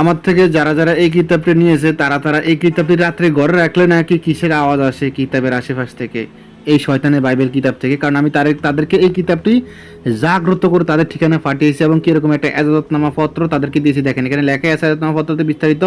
আমার থেকে যারা যারা এই কিতাবটি নিয়েছে, তারা তারা এই কিতাবটি রাত্রে ঘরে রাখলে নাকি কিসের আওয়াজ আসে কিতাবের আশেপাশ থেকে? এই শয়তানের বাইবেল কিতাব থেকে। কারণ আমি তাদের তাদেরকে এই কিতাবটি জাগ্রত করে তাদের ঠিকানা পাঠিয়েছি এবং কীরকম একটা এজাজতনামা পত্র তাদেরকে দিয়েছি। দেখেন, এখানে লেখা এজাজতনামা পত্রতে বিস্তারিত।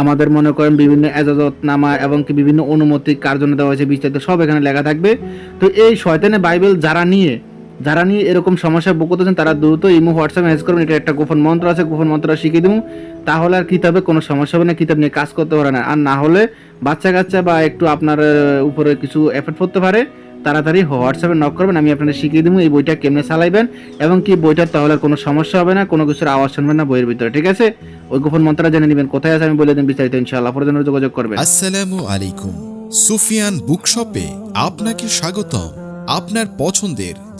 আমাদের মনে করেন বিভিন্ন এজাজতনামা এবং কি বিভিন্ন অনুমতি কার জন্য দেওয়া হয়েছে বিস্তারিত সব এখানে লেখা থাকবে। তো এই শয়তানের বাইবেল যারা নিয়ে যারা নিয়ে এরকম সমস্যা বুক করতেছেন তারা দ্রুত ইমো হোয়াটসঅ্যাপ মেসেজ করবেন এটা একটা গোপন মন্ত্র আছে, গোপন মন্ত্র শিখিয়ে দেবো। তাহলে আর কিতাবে কোনো সমস্যা হবে না, কিতাব নিয়ে কাজ করতে পারে না। আর না হলে বাচ্চা কাচ্চা বা একটু আপনার উপরে কিছু এফেক্ট পড়তে পারে, তাড়াতাড়ি হোয়াটসঅ্যাপে নক করবেন, আমি আপনাদের শিখিয়ে দেবো, এই বইটা কেমনে চালাইবেন এবং কি বইটার তাহলে কোনো সমস্যা হবে না, কোনো কিছুর আওয়াজ শুনবেন না বইয়ের ভিতরে, ঠিক আছে? ওই গোপন মন্ত্রটা জেনে নেবেন, কোথায় আছে আমি বলে দিন, বিস্তারিত ইনশাআল্লাহ, পরে জন্য যোগাযোগ করবেন। আসসালামু আলাইকুম। সুফিয়ান বুকশপে আপনাকে স্বাগতম। আপনার পছন্দের